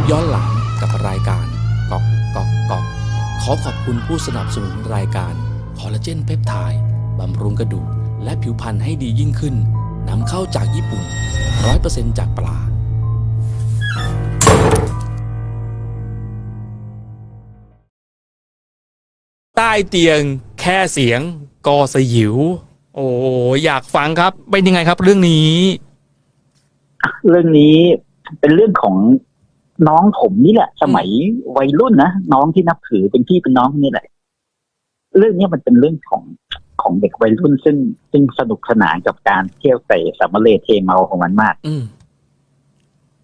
ปย้อนหลังกับรายการกอกกอกกอกขอขอบคุณผู้สนับสนุนรายการคอลลาเจนเพปไทด์บำรุงกระดูกและผิวพรรณให้ดียิ่งขึ้นนำเข้าจากญี่ปุ่น 100%จากปลาใต้เตียงแค่เสียงก็สยิว โอ้อยากฟังครับ เป็นยังไงครับเรื่องนี้ เรื่องนี้เป็นเรื่องของ น้องผมนี่แหละ สมัยวัยรุ่นนะน้องที่นับถือเป็นพี่เป็นน้องนี่แหละ เรื่องนี้มันเป็นเรื่องของของเด็กวัยรุ่นซึ่งซึ่งสนุกสนานกับการเที่ยวใส่สามเลเทเมาของมันมากอืม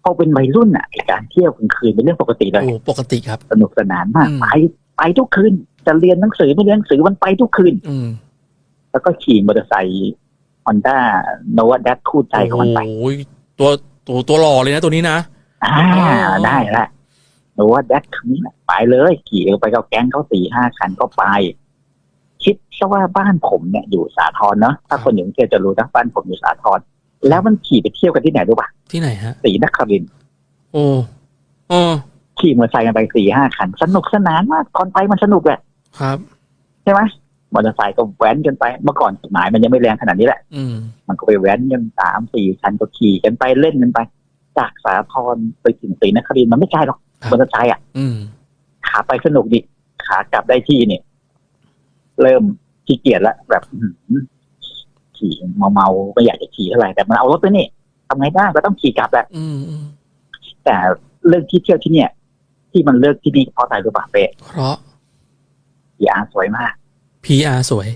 พอเป็นวัยรุ่นอะไอ้การเที่ยวกลางคืนเป็นเรื่องปกติเลยโอ้ปกติครับ สนุกสนานมากอืมไปไปทุกคืนจะเรียนหนังสือไม่เรียนหนังสือมันไปทุกคืน อืมแล้วก็ขี่มอเตอร์ไซค์ฮอนด้าโนวาดัตคู่ใจของมันไปโอ้ยตัวตัวตัวหล่อเลยนะตัวนี้นะ อ่าอ๋อได้ละหนูว่าแดดคันนี้น่ะไปเลย ขี่ไปกับแก๊งเขาสี่ห้าคันก็ไป คิดซะว่าบ้านผมเนี่ยอยู่สาทรเนาะถ้าคนอยู่กรุงเทพจะรู้นะบ้านผมอยู่สาทรแล้วมันขี่ไปเที่ยวกันที่ไหนรู้ป่ะที่ไหนฮะสีนครินทร์โอ้โอ้ขี่มอเตอร์ไซค์กันไปสี่ห้าคัน สนุกสนานมากตอนไปมันสนุกแหละครับใช่ไหมมอเตอร์ไซค์ก็แว้นกันไปเมื่อก่อนกฎหมายมันยังไม่แรงขนาดนี้แหละ อืมมันก็ไปแว้นกันสามสี่คันก็ขี่กันไปเล่นกันไป จากสาทรไปถึงศรีนครินทร์มันไม่ไกลหรอกมอเตอร์ไซค์อะอืมขาไปสนุกดิขากลับได้ที่เนี่ย เริ่มขี้เกียจแล้วแบบอื้อหือขี่เมาๆไม่อยากจะขี่เท่าไหร่แต่มันเอารถไปนี่ทำไงได้ก็ต้องขี่กลับแหละอืมอืมแต่เรื่องที่เที่ยวที่เนี่ย ที่มันเลือกที่นี่เพราะอะไรรู้ป่ะเป๊ะเพราะ PR สวยมาก PR สวย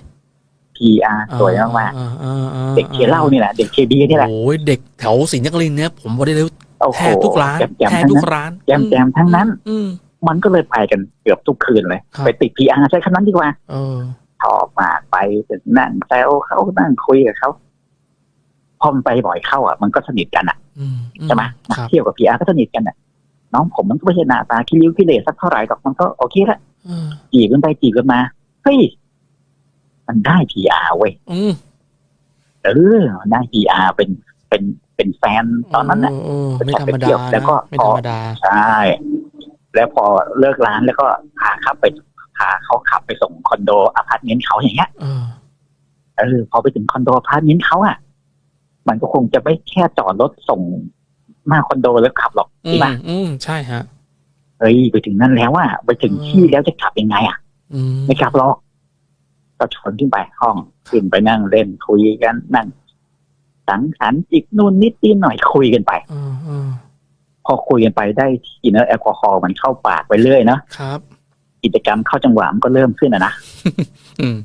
PR สวยมากอ่อ่อ่อ่ๆเด็กเคเหล่านี่แหละ เด็กเคบีนี่แหละโอ้ยเด็กแถวศรีนครินทร์เนี่ยผมบอกได้เลยโอ้โหแทบทุกร้านแจมแทบๆทั้งทุนั้กนร้านแจมๆทั้งนั้นอืมมันก็เลยไปกันเกือบทุกคืนเลยครับไปติด PR ใช้คำนั้นดีกว่าเออชอบมากไปนั่งแซวเขานั่งคุยกับเขาพอมันไปบ่อยเข้าอะมันก็สนิทกันอะอืมอืใช่ไหมนักครับเที่ยวกับพีอาร์ก็สนิทกันอะ น้องผมมันก็ไม่ใช่หน้าตาคิริ้วคิเลสักเท่าไหร่หรอกมันก็โอเคละเออจีบกันไปจีบกันมาเฮ้ย มันได้พีอาร์เว้ยอืมเออได้พีอาร์เป็นเป็นเป็นแฟนตอนนั้นน่ะเออไม่ธรรมดาแล้นะวก็ไม่ธรรมดาใช่แล้วพอเลิกร้านแล้วก็พาขับไปพาเขาขับไปส่งคอนโดอพาร์ตเมนต์เขาอย่างเงี้ยเออเออพอไปถึงคอนโดอพาร์ตเมนต์เขาอะ มันก็คงจะไม่แค่จอดรถส่งหน้าคอนโดแล้วขับหรอกอืใช่มปะอืมใช่ฮะเฮ้ยไปถึงนั่นแล้วอะไปถึงที่แล้วจะกลับยังไงอะอืมไม่กลับหรอก ก็ชวนขึ้นไปห้องขึ้นไปนั่งเล่นคุยกันนั่ง สังสรรค์จิกนู่นนิดนิดหน่อยคุยกันไปเออเออพอคุยกันไปได้ที่เนอะแอลกอฮอล์มันเข้าปากไปเรื่อยเนาะครับ กิจกรรมเข้าจังหวะมันก็เริ่มขึ้นอะนะอืม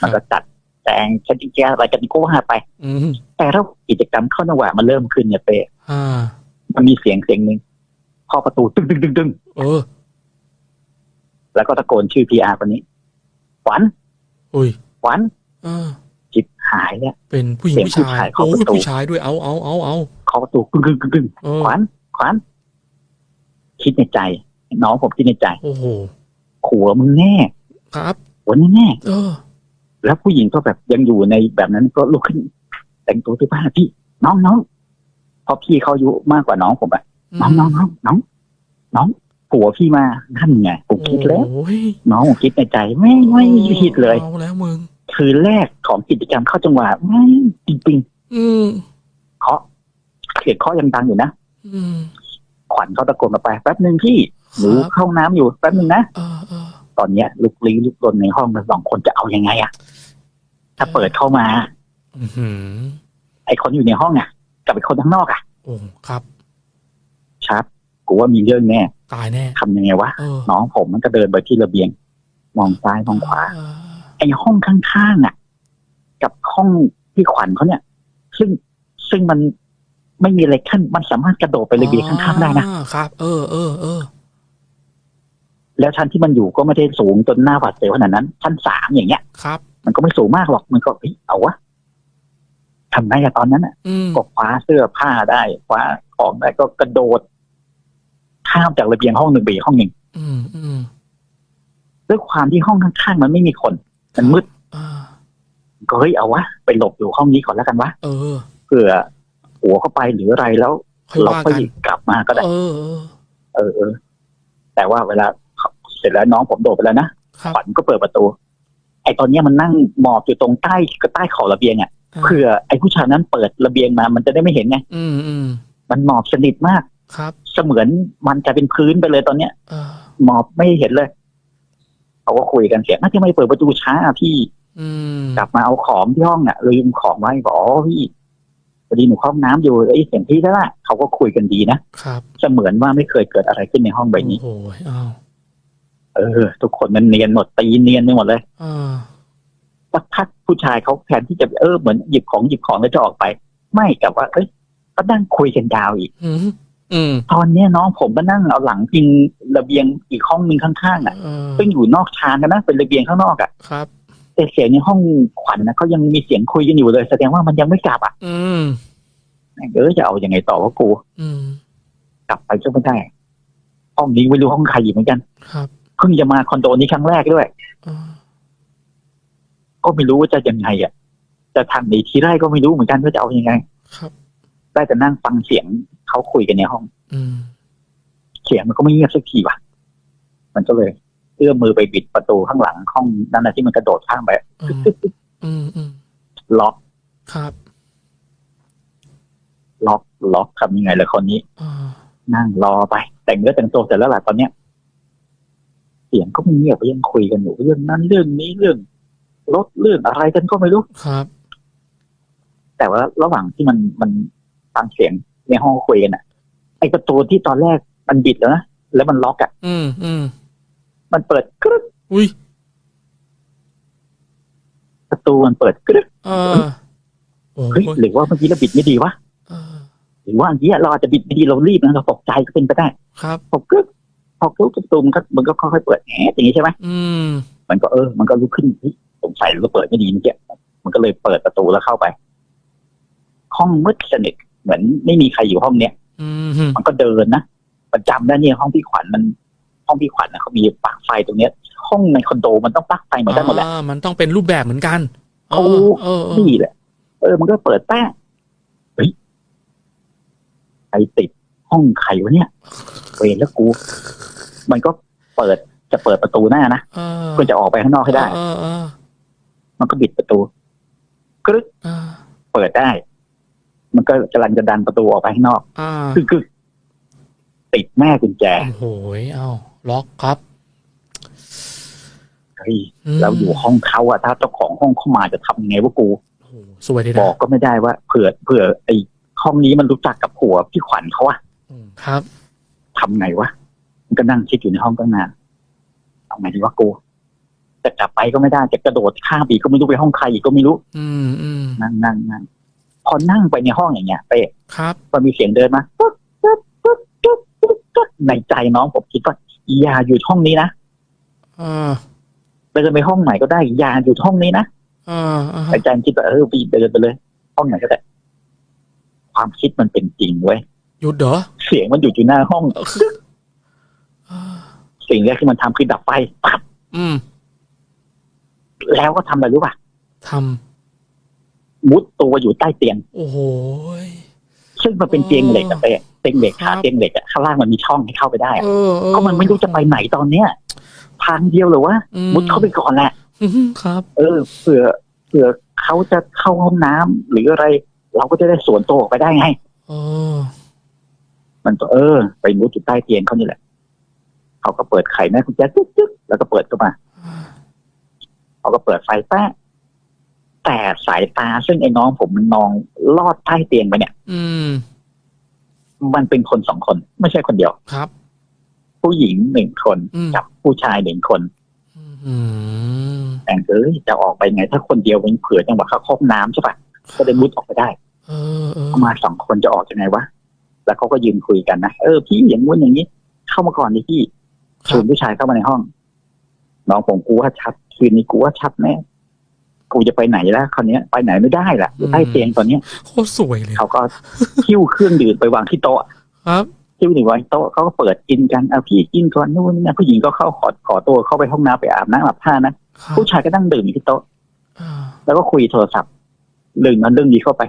มันก็จัดแจงชัดแจ้อะไรกันก็ว่าไปอืมแต่ถ้ากิจกรรมเข้าจังหวะมันเริ่มขึ้นเนี่ยเป้อ่ามันมีเสียงเสียงหนึ่งเคาะประตูตึ้งตึ้งตึ้งตึ้งเออแล้วก็ตะโกนชื่อพีอาร์คนนี้ขวัญ อุ้ยขวัญเออจิบหายแล้วเป็นผู้หญิงเสียงผู้ชายผู้ชายโอ้เข้ายประตูผู้ชายด้วยเอาเอาเอาเอาเคาะประตูกึ้งกึ้งกึ้งกึ้งเออขวัญขวัญคิดในใจ น้องผมคิดในใจ โอ้โหขัวมึงแน่ ครับหัวแน่แน่เออๆแล้วผู้หญิงก็แบบยังอยู่ในแบบนั้นก็ลุกขึ้น แต่งตัวเสื้อผ้าพี่ น้องน้องเพราะพี่เขาอายุมากกว่าน้องผมอะน้องน้องน้องน้องน้อง ผัวพี่มานั่นไงผมคิดแล้ว โอ้ยน้องผมคิดในใจไม่ไม่คิดเลย เอาแล้วมึง คืนแรกของกิจกรรมเข้าจังหวะไม่จริงอืมๆเคาะเสียงเคาะยังดังอยู่นะอืม ขวัญเขาตะโกนมาไปแป๊บหนึ่งพี่หนูครับ เข้าห้องน้ำอยู่แป๊บหนึ่งนะ เออเออตอนเนี้ยลุกลี้ลุกลนในห้องมันสองคนจะเอายังไงอะถ้าเปิดเข้ามา อือหือไอคนอยู่ในห้องอะกับไอคนข้างนอกอะโอ้ครับ ชัด กูว่ามีเรื่องแน่ตายแน่ทำยังไงวะเออน้องผมมันก็เดินไปที่ระเบียง มองซ้ายมองขวาเออไอห้องข้างๆอะกับห้องที่ขวัญเขาเนี่ย ซึ่งซึ่งมันไม่มีอะไรขั้นมันสามารถกระโดดไประเบียงข้างๆได้นะอ่าครับ เออเออเออแล้วชั้นที่มันอยู่ก็ไม่ได้สูงจนหน้าหวาดเสียวขนาดนั้น ชั้นสามอย่างเงี้ยครับ มันก็ไม่สูงมากหรอกมันก็เฮ้ยเอาวะทำไงอะตอนนั้นอะอืมก็คว้าเสื้อผ้าได้คว้าของได้ก็กระโดด ข้ามจากระเบียงห้องหนึ่งไปอีกห้องหนึ่งอืมอืมด้วยความที่ห้องข้างๆมันไม่มีคน มันมืดอ่าก็เฮ้ยเอาวะไปหลบอยู่ห้องนี้ก่อนแล้วกันวะเออเผื่อหัวเข้าไปหรืออะไรแล้วค่อยเราว่าค่อยกันกลับมาก็ได้เออเออเออเออแต่ว่าเวลาเสร็จแล้วน้องผมโดดไปแล้วนะครับขวัญก็เปิดประตู ไอ้ตอนเนี้ยมันนั่งหมอบอยู่ตรงใต้ก็ใต้ขอบระเบียงอะอ่าเผื่อไอ้ผู้ชายนั้นเปิดระเบียงมา มันจะได้ไม่เห็นไงอืมอืมมันหมอบสนิทมาก ครับเสมือนมันจะเป็นพื้นไปเลยตอนเนี้ยเออหมอบไม่เห็นเลยเขาก็คุยกันเสียงน่าจะไม่เปิดประตูช้าอะพี่อืมกลับมาเอาของที่ห้องอะลืมของไว้บอกอ๋อพี่พอดีหนูเข้าห้องน้ำอยู่เอ้ยเสียงพี่แล้วล่ะเขาก็คุยกันดีนะครับเสมือนว่าไม่เคยเกิดอะไรขึ้นในห้องใบนี้โอ้โหอ้าวเออ ทุกคนมันเนียนหมดตีเนียนไปหมดเลยอ่าสักพักผู้ชายเขาแทนที่จะเออเหมือนหยิบของหยิบของแล้วจะออกไป ไม่กลับว่า เอ้ยก็นั่งคุยกันยาวอีกอืมอืม ตอนเนี้ยน้องผมก็นั่งเอาหลังพิงระเบียงอีกห้องหนึ่งข้างๆอะเออซึ่งอยู่นอกชานกันนะเป็นระเบียงข้างนอกอะครับแต่เสียงในห้องขวัญนะเขายังมีเสียงคุยกันอยู่เลย แสดงว่ามันยังไม่กลับอะ อืมเออจะเอาอยัางไงต่อว่ากูอืมกลับไปก็ไม่ได้ห้องนี้ไม่รู้ห้องใครอีกเหมือนกัน ครับเพิ่งจะมาคอนโดนี้ครั้งแรกด้วยอ่าก็ไม่รู้ว่าจะยังไงอะจะทำหนีทีไรก็ไม่รู้เหมือนกันว่าจะเอายังไง ครับ ได้แต่นั่งฟังเสียงเขาคุยกันในห้อง อืมเสียงมันก็ไม่เงียบสักทีว่ะ มันก็เลยเอื้อมมือไปบิดประตูข้างหลังห้องนั่นนะที่มันกระโดดข้ามไปอืมอืมอืมล็อกครับ ล็อกล็อกทำยังไงเลยคนนี้อ่านั่งรอไป แต่งเนื้อแต่งตัวเสร็จแล้วแหละตอนเนี้ย เสียงก็ไม่เงียบยังคุยกันอยู่เรื่องนั้นเรื่องนี้เรื่องรถเรื่องอะไรกันก็ไม่รู้ครับ แต่ว่าระหว่างที่มันมัน ฟังเสียงในห้องคุยกันอะ ไอประตูที่ตอนแรกมันบิดแล้วนะแล้วมันล็อกอะ อืมอืมมันเปิดกรึ๊กอุ้ยประตูมันเปิดกรึ๊กเออโอ้เฮ้ยยหรือว่าเมื่อกี้เราบิดไม่ดีวะเออหรือว่าอันนี้เราอาจจะบิดไม่ดีเรารีบนะเราตกใจก็เป็นไปได้ครับพอกรึ๊กพอกรึ๊กประตูมันก็มันก็ค่อยๆเปิดแหมอย่างนี้ใช่ไหมอืม มันก็เออ มันก็ลุกขึ้นเฮ้ยสงสัยเราเปิดไม่ดีเมื่อกี้มันก็เลยเปิดประตูแล้วเข้าไป ห้องมืดสนิท เหมือนไม่มีใครอยู่ห้องเนี้ยอืมมันก็เดินนะประจำได้เนี่ยห้องพี่ขวัญมัน ห้องพี่ขวัญนะเขามีปลั๊กไฟตรงเนี้ย ห้องในคอนโดมันต้องปลั๊กไฟเหมือนกันหมดแหละอ่ามันต้องเป็นรูปแบบเหมือนกันเอโอ้อเออเออนี่แหละ เออ มันก็เปิดแป้งเฮ้ยใครติดห้องใครวะเนี่ยเวรแล้วกู มันก็เปิดจะเปิดประตูหน้านะเออเพื่อจะออกไปข้างนอกให้ได้เออเออมันก็บิดประตูกรึ๊กเออเปิดได้ มันก็กำลังจะดันประตูออกไปข้างนอกอ่าคือกึกติดแม่กุญแจโอ้โหเอ้าล็อกครับ เฮ้ยมเราอยู่ห้องเขาอะถ้าเจ้าของห้องเข้ามาจะทำยังไงวะกู โอ้โหสวยดีบนะอกก็ไม่ได้ว่าเผื่อเผื่อไอ้ห้องนี้มันรู้จักกับผัวพี่ขวัญเขาอะอืมครับ ทำไงวะมันก็นั่งคิดอยู่ในห้องตั้งนานทำไงดีวะกูจะกลับไปก็ไม่ได้จะกระโดดข้ามอีกก็ไม่รู้ไปห้องใครอีกก็ไม่รู้ อืมอืมนั่งนั่งนั่ง พอนั่งไปในห้องอย่างเงี้ยเป้ครับมันมีเสียงเดินมาปึ๊บปึ๊บปึ๊บปึ๊บปึ๊บปึ๊บในใจน้องผมคิดว่าอย่าอยู่ห้องนี้นะอ่าเดินไปห้องไหนก็ได้อย่าอยู่ห้องนี้นะอ่าอ่าในใจคิดว่าเออพี่เดินไปเลย ห้องไหนก็ได้ความคิดมันเป็นจริงเว้ยหยุดเหรอเสียงมันอยู่อยู่หน้าห้องอ่าสิ่งแรกที่มันทำคือดับไฟปั๊บอืม แล้วก็ทำอะไรรู้ป่ะท มุดตัวอยู่ใต้เตียงำโอ้โหยซึ่งมันเป็นเตียงเหล็กอะเต้เตียงเหล็กครัขาบเตียงเหล็กอะข้างล่างมันมีช่องให้เข้าไปได้อะเออเออก็มันไม่รู้จะไปไหนตอนเนี้ยทางเดียวเลยว่าอืมุดเข้าไปก่อนแหละอืมครับ เออเผื่อเผื่อเขาจะเข้าห้องน้ำหรืออะไร เราก็จะได้สวนตัวออกไปได้ไงเออมันก็เออ ไปมุดอยู่ใต้เตียงเขานี่แหละเขาก็เปิดไขแม่กุญแจตึ๊กตึ๊กแล้วก็เปิดเข้ามาเขาก็เปิดไฟแป๊ะ แต่สายตาซึ่งไอ้น้องผมมันมองลอดใต้เตียงไปเนี่ย อืม มันเป็นคนสองคน ไม่ใช่คนเดียวครับ ผู้หญิงหนึ่งคนอืม กับผู้ชายหนึ่งคน อืมแต่เอ้ยจะออกไปไง ถ้าคนเดียวมันเผื่อจังหวะเขาเข้าห้องน้ำใช่ปะก็ได้มุดออกไปได้เออเออเขามาสองคนจะออกยังไงวะแล้วเขาก็ยืนคุยกันนะเออพี่อย่างงู้นอย่างนี้ เข้ามาก่อนดิพี่คชรัวบนผู้ชายเข้ามาในห้อง น้องผมกูว่าชัด คืนนี้กูว่าชัดแน่ กูจะไปไหนแล้วคราวเนี้ยไปไหนไม่ได้ละอยู่ใต้เตียงตอนเนี้ยโคตรสวยเลยเขาก็คิ้วเครื่องดื่มไปวางที่โต๊ะครับคิ้วหนึ่งวางที่โต๊ะเขาก็เปิดกินกันเอาพี่กินก่อนนู่นนี่นะผู้หญิงก็เข้าขอขอตัวเข้าไปห้องน้ำไปอาบน้ำอาบท่านะครับผู้ชายก็นั่งดื่มอยู่ที่โต๊ะอ่าแล้วก็คุยโทรศัพท์เรื่องนั้นเรื่องนี้เข้าไป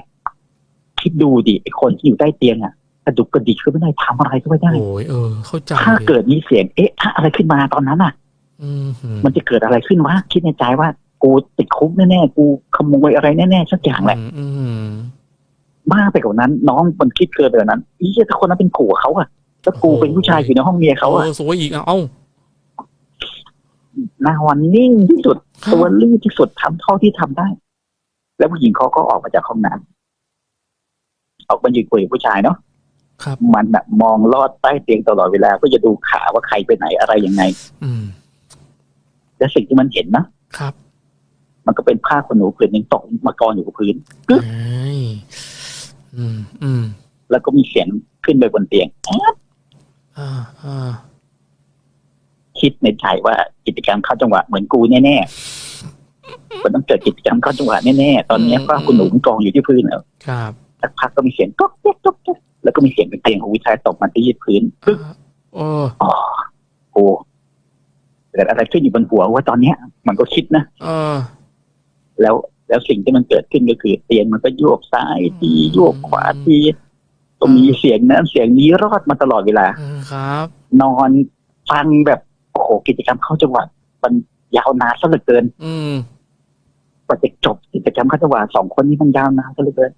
คิดดูดิไอคนที่อยู่ใต้เตียงอะกระดุกกระดิกก็ไม่ได้ทำอะไรก็ไม่ได้โอ้ยเออเข้าใจถ้าลยเกิดมีเสียงเอ๊ะ ถ้าอะไรขึ้นมาตอนนั้นอะอืมหืมมันจะเกิดอะไรขึ้นวะคิดในใจว่า กูติดคุกแน่ๆกูขโมยอะไรแน่ๆสักอย่างแหละอืมอืมมากไปกว่านั้น น้องมันคิดเกินไปกว่านั้นอีถ้าคนนั้นเป็นผัวเขาอะแล้วกูเป็นผู้ชายอยู่ในห้องเมียเขาอะเออสวยอีกอะเอ้าหน้าวันนิ่งที่สุดครับตัวรีบที่สุดทำเท่าที่ทำได้ แล้วผู้หญิงเขาก็ออกมาจากห้องน้ำออกมายืนคุยกับผู้ชายเนาะครับมันอะมองลอดใต้เตียงตลอดเวลาเพื่อจะดูขาว่าใครไปไหนอะไรยังไง อืมและสิ่งที่มันเห็นนะครับ มันก็เป็นผ้าขนหนูผืนหนึ่งตกมากองอยู่กับพื้นไอ้อืมอืมแล้วก็มีเสียงขึ้นไปบนเตียงแอ๊ะอ่าอ่าคิดในใจว่ากิจกรรมเข้าจังหวะเหมือนกูแน่ๆมันต้องเกิดกิจกรรมเข้าจังหวะแน่ๆตอนนี้ผ้าขนหนูมันกองอยู่ที่พื้นแล้วครับสักพักก็มีเสียงก๊อกแก๊กก๊อกแก๊กแล้วก็มีเสียงเป็นเตียงของผู้ชายตกมาที่พื้นปึ๊บโอ้อ๋อโอ้เกิดอะไรขึ้นอยู่บนหัวว่าตอนเนี้ย มันก็คิดนะเออ แล้วแล้วสิ่งที่มันเกิดขึ้นก็คือเตียงมันก็โยกซ้ายทีโยกขวาทีก็มีเสียงนั้นเสียงนี้รอดมาตลอดเวลาเออครับ นอนฟังแบบโอ้โหกิจกรรมเข้าจังหวะมันยาวนานซะเหลือเกิน อืมกว่าจะจบกิจกรรมเข้าจังหวะสองคนนี้มันยาวนานซะเหลือเกิน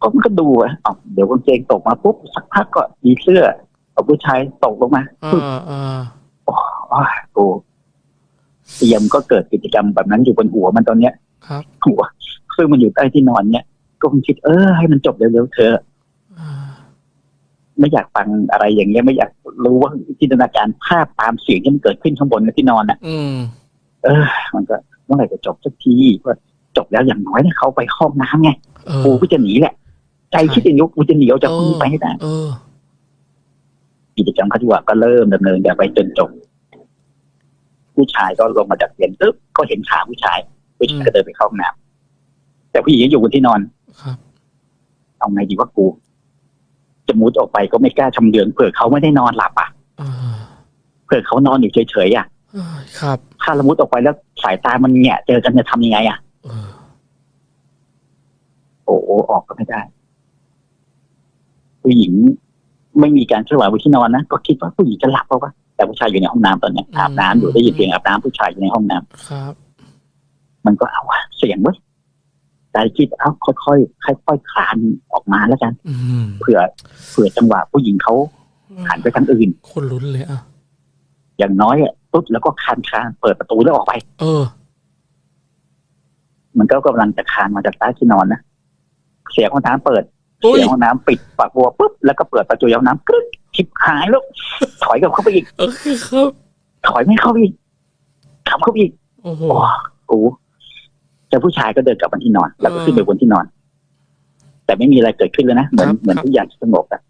ก็มันก็ดูอะอ๋อเดี๋ยวกางเกงตกมาปุ๊บสักพักก็มีเสื้อเอาผู้ชายตกลงมาเอปึ๊บอเออโอ้ยกูเตรียมก็เกิดกิจกรรมแบบนั้นอยู่บนหัวมันตอนเนี้ย ครับหัวซึ่งมันอยู่ใต้ที่นอนเนี่ย ก็คงคิด เออ ให้มันจบเร็วๆเธอะอ่าไม่อยากฟังอะไรอย่างเงี้ยไม่อยากรู้ว่าจินตนาการภาพตามเสียงที่มันเกิดขึ้นข้างบนที่นอนอะอืมเออ มันก็เมื่อไหร่จะจบสักทีว่าจบแล้วอย่างน้อยเนี่ยเขาไปห้องน้ำไงเออกูก็จะหนีแหละ ใจคิดอย่างนี้ว่ากูจะหนีออกจากห้องนี้ไปให้ได้เออกิจกรรมคัดว่าก็เริ่มดำเนินกันไปจนจบ ผู้ชายก็ลงมาจากเตียงปึ๊บก็เห็นขาผู้ชาย ผู้ชายก็เดินไปเข้าห้องน้ำแต่ผู้หญิงยังอยู่บนที่นอนครับเอาไงดีว่ากู จะมุดออกไปก็ไม่กล้าชำเลืองเผื่อเขาไม่ได้นอนหลับอะเออเผื่อเขานอนอยู่เฉยๆอะเออครับ ถ้าละมุดออกไปแล้วสายตามันแหงะเจอกันจะทำยังไงอะเออโอ้โหออกก็ไม่ได้ ผู้หญิงไม่มีการเคลื่อนไหวบนที่นอนนะก็คิดว่าผู้หญิงจะหลับเพราะว่าแต่ผู้ชายอยู่ในห้องน้ำตอนเนี้ยอาบน้ำอยู่ได้ยินเสียงอาบน้ำผู้ชายอยู่ในห้องน้ำครับ มันก็เอาวะเสียงเว้ยใจคิดเอาค่อยๆค่อยๆคลานออกมาแล้วกันอืมเผื่อเผื่อจังหวะผู้หญิงเขาหันไปทางอื่น คนลุ้นเลยอะอย่างน้อยอะปุ๊บแล้วก็คานคานเปิดประตูแล้วออกไป เออ มันก็กำลังจะคานมาจากใต้ที่นอนนะเสียงห้องน้ำเปิดอุ้ยเสียงห้องน้ำปิดปากบัวปุ๊บแล้วก็เปิดประตูห้องน้ำกรึ๊กชิบหายแล้วถอยกลับเข้าไปอีกโอเคครับถอยไม่เข้าไปอีกขับเข้าไปอีกโอ้โหโอ้โห แต่ผู้ชายก็เดินกลับมาที่นอน แล้วก็ขึ้นไปบนที่นอน แต่ไม่มีอะไรเกิดขึ้นเลยนะเหมือนเหมือนทุกอย่างสงบอะ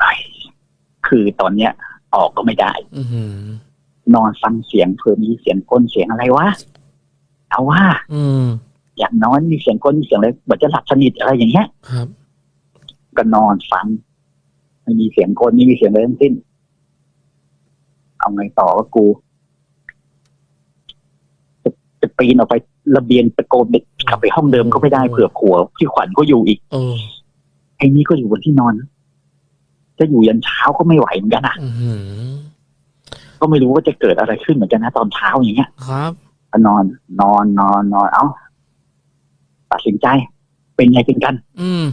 เฮ้ยคือตอนเนี้ย ออกก็ไม่ได้อือหือนอนฟังเสียงเพื่อมีเสียงก้นเสียงอะไรวะเอาว่าอืมอย่างน้อยมีเสียงก้นมีเสียงอะไรเหมือนจะหลับสนิทอะไรอย่างเงี้ยครับก็นอนฟังไม่มีเสียงคนไม่มีเสียงอะไรทั้งสิ้น เอาไงต่อว่ากู จะจะปีนออกไประเบียงตะโกนเด็กกลับไปห้องเดิมก็ไม่ได้เผื่อขัวพี่ขวัญก็อยู่อีกเออไอ้นี่ก็อยู่บนที่นอน จะอยู่ยันเช้าก็ไม่ไหวเหมือนกันอะอือหือก็ไม่รู้ว่าจะเกิดอะไรขึ้นเหมือนกันนะตอนเช้าอย่างเงี้ย ครับก็นอน นอนนอนนอนเอ้าตัดสินใจ เป็นไงเป็นกัน อืม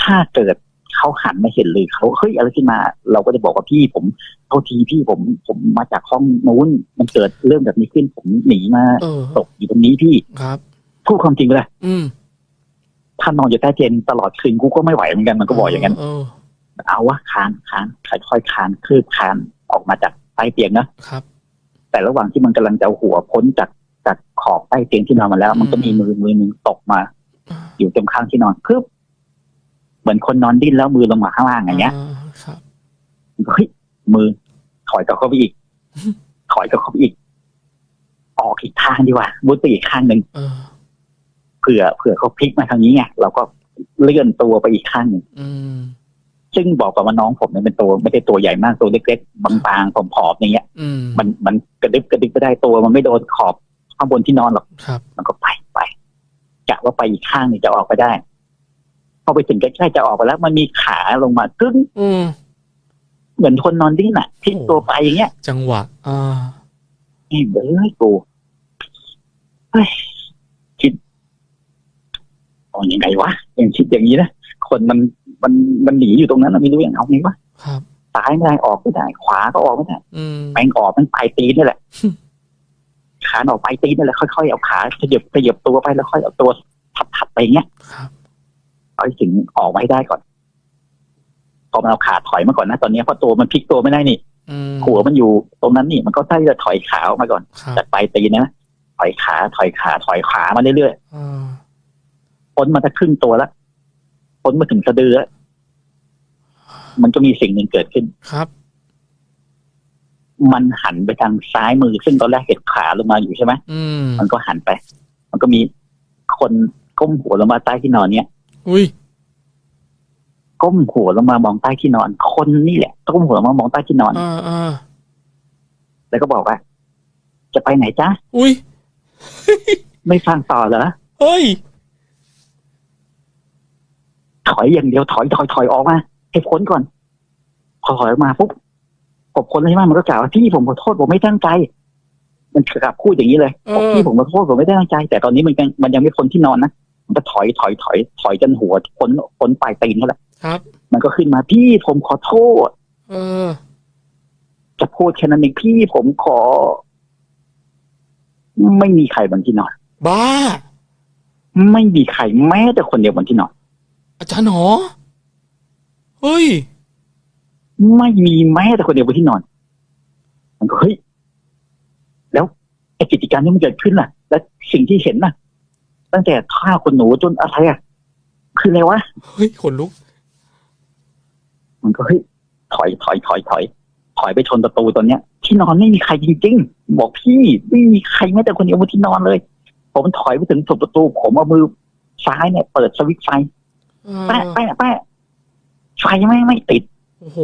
ถ้าเกิดเขาหันมาเห็นหรือเขาเฮ้ยอะไรขึ้นมา เราก็จะบอกว่าพี่ผมเท่าทีพี่ผมผมมาจากห้องนู้น มันเกิดเรื่องแบบนี้ขึ้นผมหนีมาเออตกอยู่ตรงนี้พี่ครับพูดความจริงไปเลยอืมถ้านอนอยู่ใต้เตียงตลอดคืนกูก็ไม่ไหวเหมือนกันมันก็บอกอย่างนั้นเออเอาวะคานคานค่อยๆคานคืบคานออกมาจากใต้เตียงนะครับ แต่ระหว่างที่มันกำลังจะเอาหัวพ้นจากจากขอบใต้เตียงที่นอนมาแล้ว มันก็มีมือมือหนึ่งตกมา อยู่ตรงข้างที่นอนคืบเหมือนคนนอนดิ้นแล้วมือลงมาข้างล่างอย่างเงี้ยครับเฮ้ยมือ ถอยกลับเข้าไปอีก ถอยกลับเข้าไปอีก ออกอีกทางดีกว่ามุดไปอีกข้างหนึ่งเออเผื่อเผื่อเขาพลิกมาทางนี้ไงเราก็เลื่อนตัวไปอีกข้างหนึ่งอืมซึ่งบอกกับว่าน้องผมเนี่ยเป็นตัวไม่ได้ตัวใหญ่มากตัวเล็กๆบางๆผอมๆอย่างเงี้ยอืมมันมันกระดึบกระดึบไปได้ตัวมันไม่โดนขอบข้างบนที่นอนหรอกครับมันก็ไปไปกะว่าไปอีกข้างหนึงจะออกไปได้พอไปถึงใกล้ๆจะออกไปแล้ว มันมีขาลงมากึ้งอืม เหมือนคนนอนดิ้นน่ะพลิกตัวไปอย่างเงี้ย จังหวะ อ่าไอ้เบ้ยกูเฮ้ยคิดเอายังไงวะยังคิดอย่างนี้นะคนมันมันมันหนีอยู่ตรงนั้นน่ะไม่รู้ยังเอาไงวะครับ ซ้ายไม่ได้ออกไม่ได้ ขวาก็ออกไม่ได้อืม แปงออกมันปลายตีนนี่แหละ ขาออกปลายตีนนี่แหละค่อยๆเอาขาขยับขยับตัวไปแล้วค่อยเอาตัวทับๆไปอย่างเงี้ยครับ เอาให้ถึงออกมาให้ได้ก่อน พอมันเอาขาถอยมาก่อนนะตอนนี้เพราะตัวมันพลิกตัวไม่ได้นี่อืมหัวมันอยู่ตรงนั้นนี่มันก็ได้จะถอยขาออกมาก่อนครับจากปลายตีนนะถอยขาถอยขา ถอยขามาเรื่อยอ่าๆพ้นมาจะครึ่งตัวแล้วพ้นมาถึงสะดือแล้วมันก็มีสิ่งหนึ่งเกิดขึ้นครับ มันหันไปทางซ้ายมือ ซึ่งตอนแรกเห็นขาลงมาอยู่ใช่ไหมอืมมันก็หันไป มันก็มีคนก้มหัวลงมาใต้ที่นอนเนี่ยอุ้ย ก้มหัวลงมามองใต้ที่นอน คนนี่แหละก้มหัวลงมามองใต้ที่นอนอ่าอ่าแล้วก็บอกว่า จะไปไหนจ๊ะอุ้ยไม่ฟังต่อเหรอเฮ้ยถอยอย่างเดียวถอยถอยถอยออกมาให้พ้นก่อนพอถอยออกมาปุ๊บกบคนอะไรมากมันก็กล่าวว่าพี่ผมขอโทษผมไม่ตั้งใจ มันกลับพูดอย่างนี้เลยเออบอกพี่ผมขอโทษผมไม่ได้ตั้งใจ แต่ตอนนี้มันยังมันยังไม่พ้นที่นอนนะมันก็ถอยถอยถอยถอยจนหัวพ้นพ้นปลายตีนนั่นแหละ ครับ มันก็ขึ้นมาพี่ผมขอโทษ เออ จะพูดแค่นั้นเองพี่ผมขอ ไม่มีใครบนที่นอน บ้า ไม่มีใครแม้แต่คนเดียวบนที่นอน อาจารย์หรอเฮ้ย ไม่มีแม้แต่คนเดียวบนที่นอนมันก็เฮ้ยแล้วไอ้กิจการนี้มันเกิดขึ้นล่ะ แล้วสิ่งที่เห็นน่ะ ตั้งแต่ท่าคนหนูจนอะไรอะ คืออะไรวะ เฮ้ย ขนลุก มันก็เฮ้ยถอยถอยถอยถอยถอยไปชนประตูตอนเนี้ย ที่นอนไม่มีใครจริง ๆ บอกพี่ไม่มีใครแม้แต่คนเดียวบนที่นอนเลย ผมถอยไปถึงสุดประตู ผมเอามือซ้ายเนี่ย เปิดสวิตช์ไฟอ่าแปะแปะแปะไฟไม่ไม่ติด โอ้โห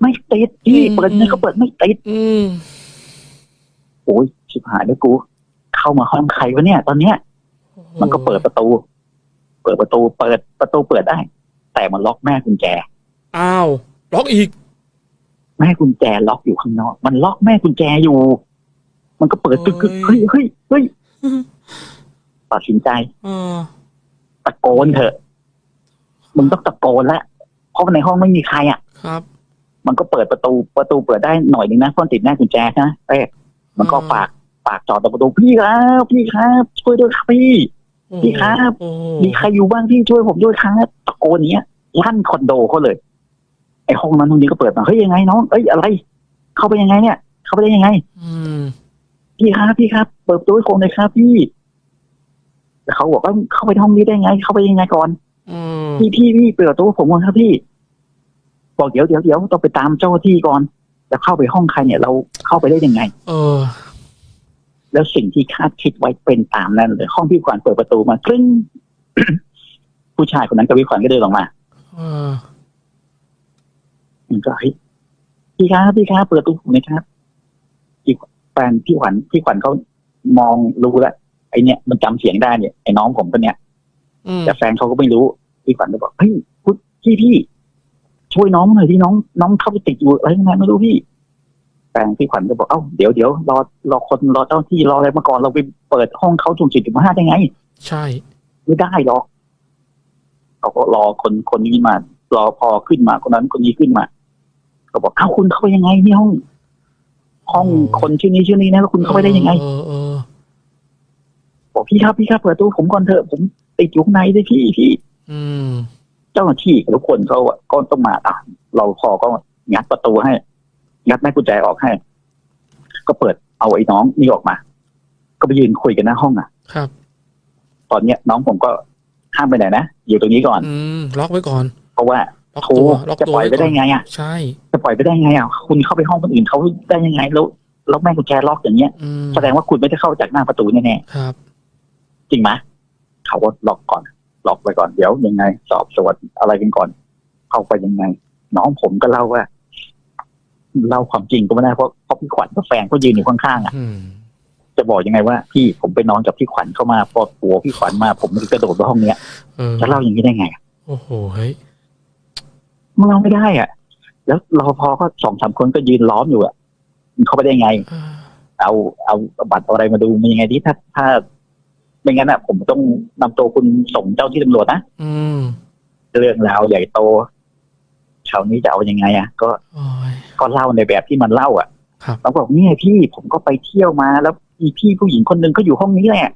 ไม่ติดพี่อืมเปิดเนี่ยก็เปิดไม่ติด อืมโอ้ยชิบหายแล้วกู เข้ามาห้องใครวะเนี่ย ตอนเนี้ยโอ้โหมันก็เปิดประตู เปิดประตู เปิดประตูเปิดได้ แต่มันล็อกแม่กุญแจ อ้าว ล็อกอีก แม่กุญแจล็อกอยู่ข้างนอก มันล็อกแม่กุญแจอยู่ มันก็เปิดกึกกึกเฮ้เฮ้ยยเฮ้ยเฮ้ยตัดสินใจเออตะโกนเถอะ มึงต้องตะโกนละเพราะในห้องไม่มีใครอะ ครับ มันก็เปิดประตูประตูเปิดได้หน่อยนึงนะเพราะติดแม่กุญแจนะเอ๊ะมันก็ฝากฝากจอดตรงประตูพี่ครับ พี่ครับ ช่วยด้วยครับพี่โอ้โห พี่ครับโอ้โหมีใครอยู่บ้างพี่ช่วยผมด้วยครับตะโกนอย่างเนี้ยลั่นคอนโดเขาเลย ไอ้ห้องนั้นตรงนี้ก็เปิดมาเฮ้ยยังไงน้องเอ้ยอะไร เข้าไปยังไงเนี่ย เข้าไปได้ยังไงอืมพี่ครับพี่ครับ เปิดประตูให้ผมเลยครับพี่แต่เขาบอกว่าเข้าไปในห้องนี้ได้ไง เข้าไปยังไงก่อนอืมพี่พี่พี่เปิดประตูให้ผมก่อนครับพี่ บอกเดี๋ยวเดี๋ยวเดี๋ยวต้องไปตามเจ้าหน้าที่ก่อนจะเข้าไปห้องใครเนี่ย เราเข้าไปได้ยังไง เออ แล้วสิ่งที่คาดคิดไว้เป็นตามนั้นเลยห้องพี่ขวัญเปิดประตูมากรึ้งผู้ชายคนนั้นกับพี่ขวัญก็เดินออกมาเออมันก็เฮ้ยพี่ครับพี่ครับเปิดประตูผมหนะครับพี่แฟนพี่ขวัญพี่ขวัญเขามองรู้แล้วไอเนี่ย มันจำเสียงได้เนี่ยไอ้น้องผมคนเนี้ยอืมแต่แฟนเขาก็ไม่รู้พี่ขวัญก็บอกเฮ้ยพุทพี่พี่ช่วยน้องหน่อยที่น้องน้องเข้าไปติดอยู่อะไรยังไงไม่รู้พี่ แฟนพี่ขวัญก็บอกเอ้าเดี๋ยวเดี๋ยวรอรอคนรอเจ้าหน้าที่รออะไรมาก่อนเราไปเปิดห้องเขาจุ่มจิตจุ่มห้าได้ไง ใช่ ไม่ได้หรอกเขาก็รอคนคนนี้มารอพอขึ้นมาคนนั้นคนนี้ขึ้นมาเขาบอกเอ้าคุณเข้าไปยังไงนี่ห้อง ห้องคนชื่อนี้ชื่อนี้นะแล้วคุณเข้าไปได้ยังไงเออเออบอกพี่ครับพี่ครับเปิดตู้ผมก่อนเถอะผมติดอยู่ข้างในด้วยพี่พี่อืมเจ้าหน้าที่กับทุกคนเขาอะก็ต้องมาอะเราพอก็งัดประตูให้ งัดแม่กุญแจออกให้ ก็เปิดเอาไอ้น้องนี่ออกมา ก็ไปยืนคุยกันหน้าห้องอะ ครับ ตอนเนี้ยน้องผมก็ห้ามไปไหนนะอยู่ตรงนี้ก่อน อืมล็อกไว้ก่อน เพราะว่าล็อกโถตัวล็อกจะตัวปล่อยไปได้ก่นไงอะ ใช่ จะปล่อยไปได้ไงอะคุณเข้าไปห้องคนอื่นเขาได้ยังไง แล้วแล้วแม่กุญแจล็อกอย่างเงี้ยอืมแสดงว่าคุณไม่ได้เข้าจากหน้าประตูแน่ครับ ๆจริงไหมเขาก็ล็อกก่อน ล็อกไปก่อนเดี๋ยวยังไง สอบสวนอะไรกันก่อน เข้าไปยังไง น้องผมก็เล่าว่า เล่าความจริงก็ไม่ได้เพราะเพราะพี่ขวัญกับแฟนก็ยืนอยู่ข้างๆอะอืมจะบอกยังไงว่าพี่ผมไปนอนกับพี่ขวัญเข้ามาพอปัวพี่ขวัญมา ผมกระโดดไปห้องเนี้ยเออจะเล่าอย่างนี้ได้ไงอะโอ้โหเฮ้ยมันเล่าไม่ได้อะ แล้วรปภก็สองสามคนก็ยืนล้อมอยู่อะมันเข้าไปได้ไงอ่าเอาเอาบัตรเอาอะไรมาดูมันยังไงดีถ้าถ้าไม่งั้นอะ ผมต้องนำตัวคุณส่งเจ้าที่ตำรวจนะอืมเรื่องราวใหญ่โต ชาวนี้จะเอายังไงอะก็โอ้ยก็เล่าในแบบที่มันเล่าอะครับเราบอกเนี่ยพี่ผมก็ไปเที่ยวมา แล้วมีพี่ผู้หญิงคนหนึ่งก็อยู่ห้องนี้แหละ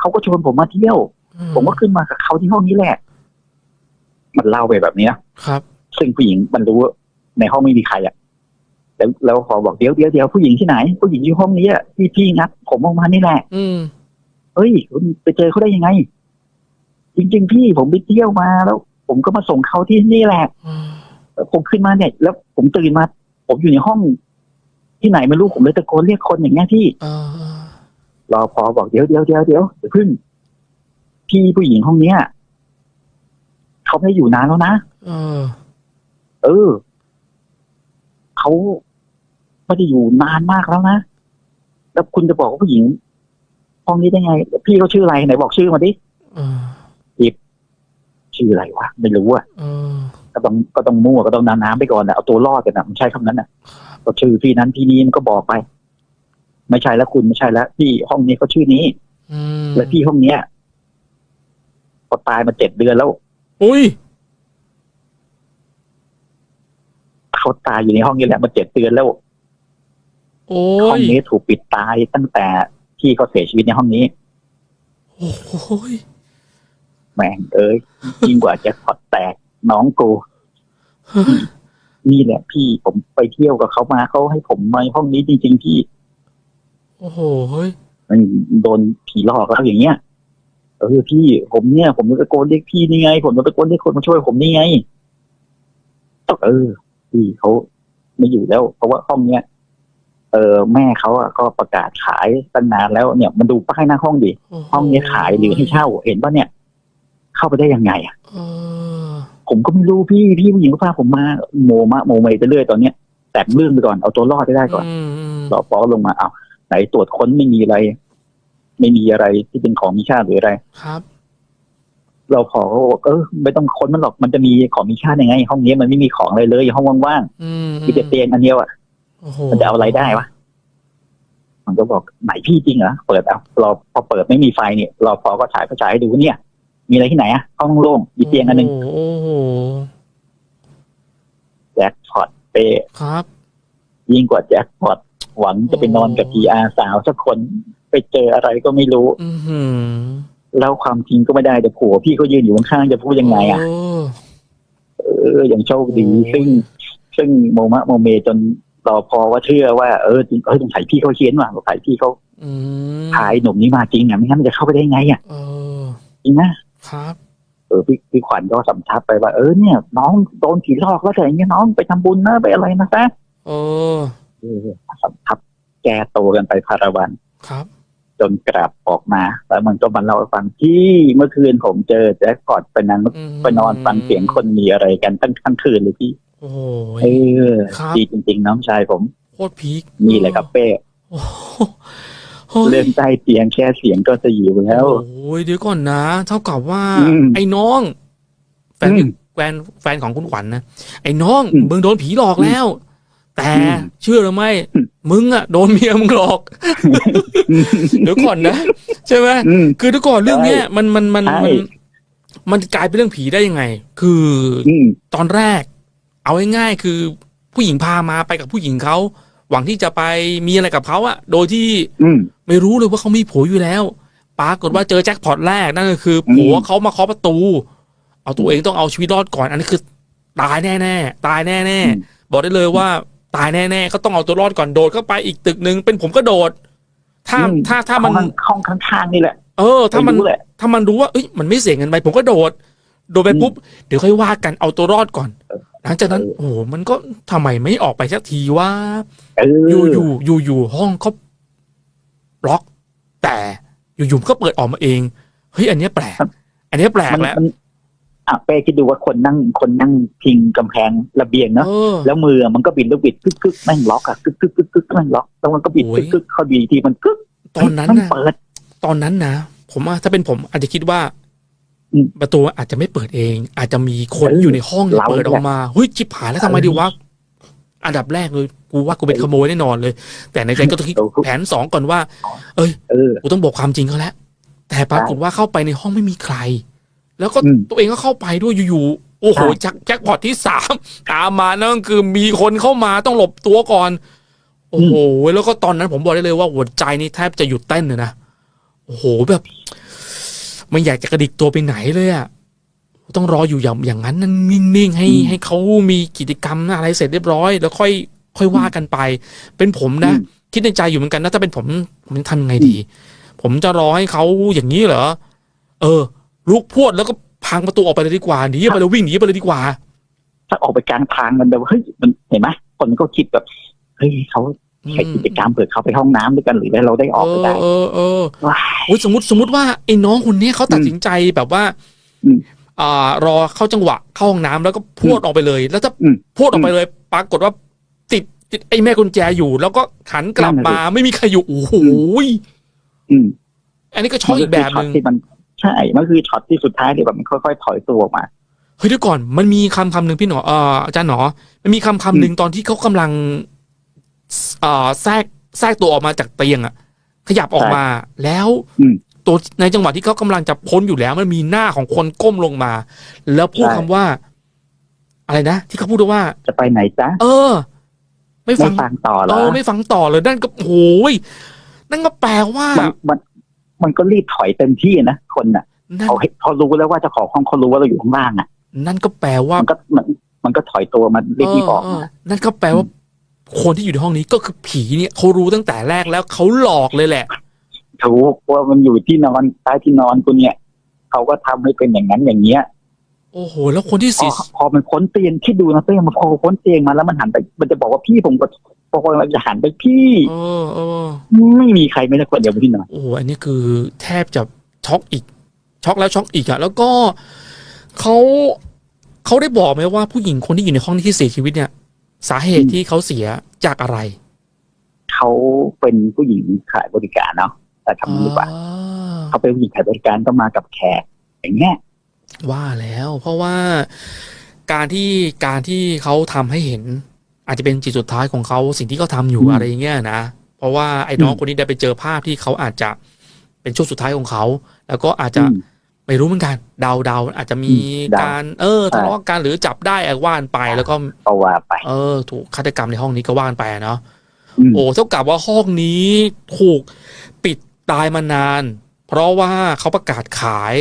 เขาก็ชวนผมมาเที่ยวอืผมก็ขึ้นมากับเขาที่ห้องนี้แหละ มันเล่าไปแบบเนี้ยครับ ซึ่งผู้หญิงมันรู้ว่าในห้องไม่มีใครอะแล้วแล้วพอบอกเดี๋ยวเดี๋ยวเดี๋ยวผู้หญิงที่ไหน ผู้หญิงอยู่ห้องนี้อะพี่พี่นัดผมออกมานี่แหละ อืมเฮ้ยคุณไปเจอเขาได้ยังไง จริง ๆ พี่ผมไปเที่ยวมาแล้ว ผมก็มาส่งเขาที่นี่แหละอ่าแล้ว ผมขึ้นมาเนี่ย แล้วผมตื่นมา ผมอยู่ในห้อง ที่ไหนไม่รู้ผมเลยตะโกนเรียกคนอย่างเงี้ยที่อ่ารอพอบอกเดี๋ยวเดี๋ยวเดี๋ยวเดี๋ยวเดี๋ยวพึ่งพี่ผู้หญิงห้องเนี้ยเขาไม่ได้อยู่นานแล้วนะเออเออเขาไม่ได้อยู่นานมากแล้วนะแล้วคุณจะบอกว่าผู้หญิงห้องนี้ได้ไง พี่เขาชื่ออะไรไหนบอกชื่อมาดิเออชื่ออะไรวะไม่รู้อะเออก็ ต้องก็ต้องมั่วก็ต้องนาน้ำไปก่อนนะเอาตัวรอดกันนะมันใช้คำนั้นนะก็ชื่อพี่นั้นพี่นี้มันก็บอกไป ไม่ใช่แล้วคุณไม่ใช่แล้วพี่ห้องนี้เขาชื่อนี้อืมและพี่ห้องเนี้ยพอตายมาเจ็ดเดือนแล้ว อุ้ยเขาตายอยู่ในห้องนี้แหละมาเจ็ดเดือนแล้วโอ้ห้อยงนี้ถูกปิดตายตั้งแต่ที่เขาเสียชีวิตในห้องนี้โอ้โหยแม่งเอ้ยยิ่งกว่าแจ็คพอตแตกน้องกูเฮ้ย นี่แหละพี่ผมไปเที่ยวกับเขามาเขาให้ผมมาห้องนี้จริงๆพี่ โอ้โหเฮ้ยมันโดนผีหลอกแล้วอย่างเงี้ยเออพี่ผมเนี่ย ผมตะโกนเรียกพี่นี่ไง ผมตะโกนเรียกคนมาช่วยผมนี่ไงต้องเออ พี่เขาไม่อยู่แล้ว เพราะว่าห้องเนี้ยเออแม่เขาอะก็ประกาศขายตั้งนานแล้วเนี่ยมันดูป้ายหน้าห้องดิโโห้องนี้ขายหรือให้เช่า เห็นป่ะเนี่ย เข้าไปได้ยังไงอะเออ ผมก็ไม่รู้พี่พี่ผู้หญิงก็พาผมมาโมมะโมเมไปเรื่อยตอนเนี้ยแต่งเรื่องไปก่อนเอาตัวรอดให้ได้ก่อนอืมอืมรอปอลงมาเอาไหนตรวจค้นไม่มีอะไร ไม่มีอะไรที่เป็นของมีค่าหรืออะไรครับ เราพอก็บอกเออไม่ต้องค้นมันหรอกมันจะมีของมีค่ายังไง ห้องนี้มันไม่มีของอะไรเลยห้องว่างอืมๆมีแต่เตียงอันเดียวอะโอ้โหมันจะเอาอะไรได้วะมันก็บอกไหนพี่จริงเหรอเปิดเอาเราพอเปิดไม่มีไฟเนี่ยเราพอก็ฉายก็ฉายให้ดูเนี่ย มีอะไรที่ไหนอะห้องโล่งมีเตียงอันหนึ่งโอ้โหแจ็คพอตเปครับ ยิ่งกว่าแจ็คพอตหวังจะไปนอนกับพีอาสาวสักคนไปเจออะไรก็ไม่รู้อือหือแล้วความจริงก็ไม่ได้แต่ผัวพี่ก็ยืนอยู่ข้างๆจะพูดยังไงอะโเอออย่างโชคดีโอ้ยซึ่ง ซึ่งโมมะโมเมจนรอพอว่าเชื่อว่าเออจริงเออสงสัยพี่เขาเขียนว่าสงสัยพี่เขาอืมพายหนุ่มนี้มาจริงอะไม่งั้นมันจะเข้าไปได้ไงอะเออจริงนะ ครับเออพี่พี่ขวัญก็สำทับไปว่าเออเนี่ย น้องโดนผีหลอกแล้วแต่อย่างเงี้ยน้องไปทำบุญนะไปอะไรนะซะเออเออสำทับแกโตวกันไปพาราวัน ครับจนกลับออกมา แล้วมันก็มาเล่าให้ฟังที่เมื่อคืนผมเจอแจ็คพอตไปนั้นอืมไปนอนฟังเสียงคนมีอะไรกันทั้งทั้งคืนเลยพี่โอ้โหเออครับ ดีจริง ๆ น้องชายผม โคตรพีคนี่แหละครับเป้ โอ้โห เฮ้ยเรื่องใต้เตียงแค่เสียงก็จะอยู่แล้วโอ้ยเดี๋ยวก่อนนะ เท่ากับว่าอืมไอ้น้อง แฟนอืมแฟนแฟนของคุณขวัญนะไอ้น้องอืมมึงโดนผีหลอกแล้ว แต่อืมเชื่อหรือไม่อืมมึงอะโดนเมียมึงหลอกเดี๋ยวก่อนนะใช่ไหมอืมคือเดี๋ยวก่อนเรื่องเนี้ยใช่มันมันมันใช่มันมันกลายเป็นเรื่องผีได้ยังไง คืออืมตอนแรก เอาง่ายๆคือผู้หญิงพามาไปกับผู้หญิงเขา หวังที่จะไปมีอะไรกับเขาอะโดยที่อืมไม่รู้เลยว่าเขามีผัวอยู่แล้วปรากฏว่าเจอแจ็คพอตแรกนั่นก็คืออืมผัวเขามาเคาะประตู เอาตัวเองต้องเอาชีวิตรอดก่อน อันนี้คือ ตายแน่ๆตายแน่ๆบอกได้เลยว่า ตายแน่ๆเขาต้องเอาตัวรอดก่อนโดดเข้าไปอีกตึกหนึ่งเป็นผมก็โดด ถ้าอืมถ้าถ้ามันห้องข้างๆนี่แหละเออ ถ้ามันไรู้แหละถ้ามันรู้ว่าเอ้ยมันไม่เสี่ยงเงินไปผมก็โดด โดดไปอืมปุ๊บเดี๋ยวค่อยว่ากันเอาตัวรอดก่อนเออ หลังจากนั้นเออโอ้โหมันก็ทำไมไม่ออกไปสักทีว่าเอออยู่อยู่อยู่อยู่ห้องเขาบล็อก แต่อยู่อยู่มันก็เปิดออกมาเองเฮ้ยอันเนี้ยแปลกอันเนี้ยแปลกมันแล้วมันอะเป้คิดดูว่าคนนั่งคนนั่งพิงกำแพงระเบียงเนาะเออแล้วมือมันก็บิดลูกบิดกึกกึกแม่งล็อกอะกึกกึกกึกกึกแม่งล็อกแล้วมันก็บิดโอ้กึยกกึกเข้าดีทีมันกึกตอนนั้นมันะเปิด ตอนนั้นนะผมว่าถ้าเป็นผมอาจจะคิดว่าอืม ประตูอาจจะไม่เปิดเอง อาจจะมีคนเอออยู่ในห้องเนี่ยเราเปิดออกมาเฮ้ยจิบหายแล้วทำไมเออดีวะอันดับแรกเลยกูว่ากูเป็นขโมยแน่นอนเลย แต่ในใจก็ต้องคิดเออแผนสองก่อนว่า เออกูต้องบอกความจริงเขาแล้วแต่ปรากฏว่าเข้าไปในห้องไม่มีใคร แล้วก็อืมตัวเองก็เข้าไปด้วยอยู่ๆโอ้โหใช่แจ็คแจ็คพอตที่สามตามมานั่นก็คือมีคนเข้ามาต้องหลบตัวก่อน โอ้โหแล้วก็ตอนนั้นผมบอกได้เลยว่าหัวใจนี่แทบจะหยุดเต้นเลยนะโอ้โหแบบ ไม่อยากจะกระดิกตัวไปไหนเลยอะต้องรออยู่อย่างอย่างนั้นนั่นนิ่งๆให้อืมให้เขามีกิจกรรมอะไรเสร็จเรียบร้อย แล้วค่อยค่อยว่ากันไป เป็นผมนะอืมคิดในใจอยู่เหมือนกันนะถ้าเป็นผมผมจะทำยังไงดี ผมจะรอให้เขาอย่างนี้เหรอเออลุกพรวดแล้วก็พังประตูออกไปเลยดีกว่าหนีไปเลยวิ่งหนีไปเลยดีกว่า ถ้าออกไปกลางทางมันแบบเฮ้ยมันเห็นไหมคนก็คิดแบบเฮ้ยเขา ใช้กิจกรรมเผื่อเขาไปห้องน้ำด้วยกันหรือเราได้ออกไปได้เออเออว้ายโอ้ยสมมติสมมติว่าไอ้น้องคนเนี้ยเขาตัดสินใจแบบว่าอืมอ่ารอเข้าจังหวะเข้าห้องน้ำแล้วก็พรวดออกไปเลย แล้วถ้าอืมพรวดออกไปเลย ปรากฏว่าติดติดไอ้แม่กุญแจอยู่ แล้วก็หันกลับนั่นมาน่ะสิไม่มีใครอยู่โอ้โหอืมอันนี้ก็ช็อกอีกแบบหมันึ่งคืช็อตที่มันใช่มันคือช็อตที่สุดท้ายที่แบบมันค่อยๆถอยตัวออกมาเฮ้ยเดี๋ยวก่อนมันมีคำคำหนึ่งพี่หนอเอ่ออาจารย์หนอมันมีคำคำหนึ่งตอนที่เขากำลังเอ่อ แทรกแทรกตัวออกมาจากเตียงอะขยับออกมาแล้วอืมตัวในจังหวะที่เขากำลังจะพ้นอยู่แล้ว มันมีหน้าของคนก้มลงมา แล้วพูดใช่คำว่า อะไรนะที่เขาพูดว่า จะไปไหนจ๊ะเออ ไม่ไม่ฟังฟังต่อเหรเอออไม่ฟังต่อเลยนั่นก็โอ้โหยนั่นก็แปลว่ามันมันมันก็รีบถอยเต็มที่นะคนน่ะนั่นเขาเขารู้แล้วว่าเจ้าของห้องเขารู้ว่าเราอยู่ข้างล่างอะ นั่นก็แปลว่ามันก็มันมันก็ถอยตัวมารีบรีบออกเออมาเออนั่นก็แปลว่า คนที่อยู่ในห้องนี้ก็คือผีเนี่ยเขารู้ตั้งแต่แรกแล้วเขาหลอกเลยแหละถูกว่ามันอยู่ที่นอนใต้ที่นอนกูเนี่ยเขาก็ทำให้เป็นอย่างนั้นอย่างเงี้ย โอ้โห แล้วคนที่พอเสียพอมันพ้นเตียงคิดดูนะเตียงมันพอพ้นเตียงมาแล้วมันหันไป มันจะบอกว่าพี่ผมก็พอมันจะหันไปพี่เออเออไม่มีใครไม่ได้คนเดียวบนที่นอนโอ้โหอันนี้คือแทบจะช็อกอีก ช็อกแล้วช็อกอีกอะแล้วก็เขาเขาได้บอกไหมว่าผู้หญิงคนที่อยู่ในห้องที่เสียชีวิตเนี่ย สาเหตุอืมที่เขาเสียจากอะไร เขาเป็นผู้หญิงขายบริการเนาะแต่ทำดีกว่าอ่าเขาเป็นผู้หญิงขายบริการก็มากับแขกอย่างเงี้ยว่าแล้วเพราะว่าการที่การที่เขาทำให้เห็น อาจจะเป็นจิตสุดท้ายของเขาสิ่งที่เขาทำอยู่อืมอะไรอย่างเงี้ยนะเพราะว่าไอ้น้องอืมคนนี้ได้ไปเจอภาพที่เขาอาจจะเป็นช่วงสุดท้ายของเขา แล้วก็อาจจะอืม ไม่รู้เหมือนกันเดาเดาอาจจะมีอืมเดาการ เออใช่ทะเลาะกันหรือจับได้อะว่านไปแล้วก็ก็ว่าไป เออ ถูกฆาตกรรมในห้องนี้ก็ว่านไปอะเนาะอืมโอ้เท่ากับว่าห้องนี้ถูกปิดตายมานาน เพราะว่าเขาประกาศขาย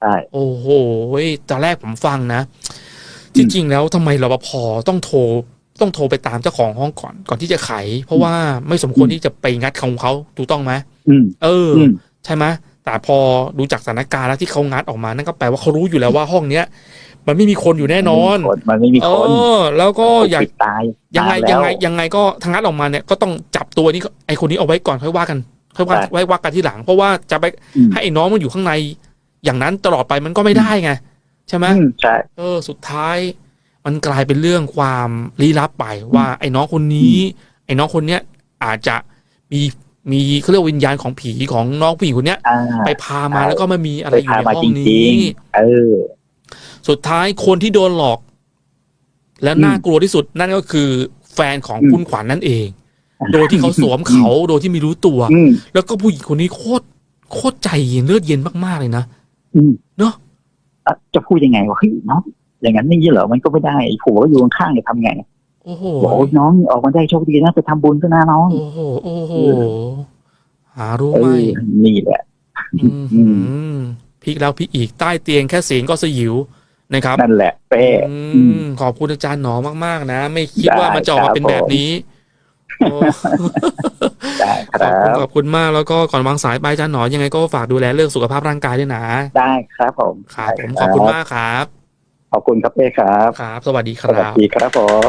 ใช่โอ้โหตอนแรกผมฟังนะ จริง ๆ แล้วทำไมรปภต้องโทรต้องโทรไปตามเจ้าของห้องก่อนก่อนที่จะไขเพราะว่าไม่สมควรที่จะไปงัดของเขาถูกต้องไหมอืมเออออืมใช่ไหม แต่พอดูจากสถานการณ์แล้วที่เขางัดออกมานั่นก็แปลว่าเขารู้อยู่แล้วว่าห้องเนี้ยมันไม่มีคนอยู่แน่นอนมันไม่มีเอคนอแล้วก็อยากปิดตายยังไงนานแล้วยังไงยังไงก็ทางงัดออกมาเนี่ยก็ต้องจับตัวนี้ก็ไอคนนี้เอาไว้ก่อนค่อยว่ากันค่อยว่าใช่ไว้ว่ากันที่หลัง เพราะว่าจะไปอืมให้ไอ้น้องมันอยู่ข้างใน อย่างนั้นตลอดไปมันก็ไม่ได้ไงใช่ไหมอืมใช่เออสุดท้าย มันกลายเป็นเรื่องความลี้ลับไปว่าไอ้น้องคนนี้ ไอ้น้องคนเนี้ยอาจจะมี มีเขาเรียกว่าวิญญาณของผีของน้องผู้หญิงคนเนี้ยอ่าไปพามาใช่แล้วก็ไม่มีอะไรไปอยู่พาในมาห้อจงรินี้งๆเออ สุดท้ายคนที่โดนหลอก และอืมน่ากลัวที่สุดนั่นก็คือ แฟนของอืมคุณขวัญนั่นเอง โดยที่เขาสวมเขาโดยที่ไม่รู้ตัวอืมแล้วก็ผู้หญิงคนนี้โคตรโคตรใจเย็นเลือดเย็นมากๆเลยนะอืมเนอะอะจะพูดยังไงวะเฮ้ยน้องอย่างนั้นนี่เหรอมันก็ไม่ได้ผัวก็อยู่ข้างๆจะทำไง โอ้โหบอกว่าน้องออกมาได้โชคดีนะไปทำบุญซะนะน้อง โอ้โหโอ้โหหารู้เอไหมอนี่แหละ อืมอืพลิกแล้วพลิกอีกใต้เตียงแค่เสียงก็สยิวนะครับ นั่นแหละเป้ อือืมมขอบคุณอาจารย์หนอมากๆ นะ ไม่คิดว่าได้มันจะออกมาเป็นครับแบบนี้โอ้ได้คขอบรัคุณบ ขอบคุณมากแล้วก็ก่อนวางสายไปอาจารย์หนอยังไงก็ฝากดูแลเรื่องสุขภาพร่างกายด้วยนะได้ครับผมครับผมขอบคุณมากครับขอบคุณครับเป้ครับ ครับ สวัสดีคสวัสรับ ดีครับผม